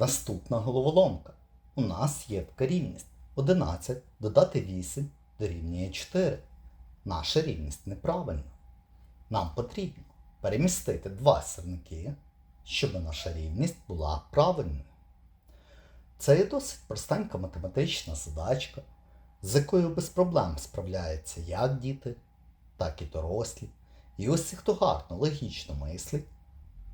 Наступна головоломка. У нас є така рівність. 11 додати 8 дорівнює 4. Наша рівність неправильна. Нам потрібно перемістити два сірники, щоб наша рівність була правильною. Це є досить простенька математична задачка, з якою без проблем справляються як діти, так і дорослі. І ті, хто гарно логічно мислить,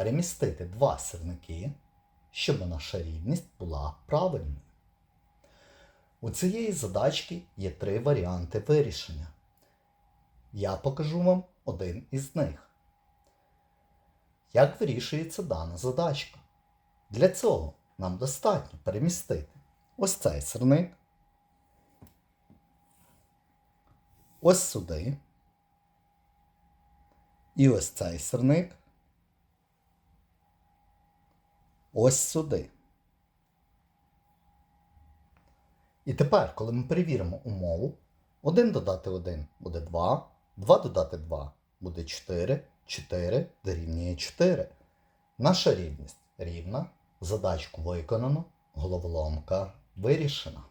перемістити два сірники, щоб наша рівність була правильною. У цієї задачки є три варіанти вирішення. Я покажу вам один із них. Як вирішується дана задачка? Для цього нам достатньо перемістити ось цей сирник, ось сюди, і ось цей сирник, ось сюди. І тепер, коли ми перевіримо умову, 1 додати 1 буде 2, 2 додати 2 буде 4, 4 дорівнює 4. Наша рівність рівна, задачку виконано, головоломка вирішена.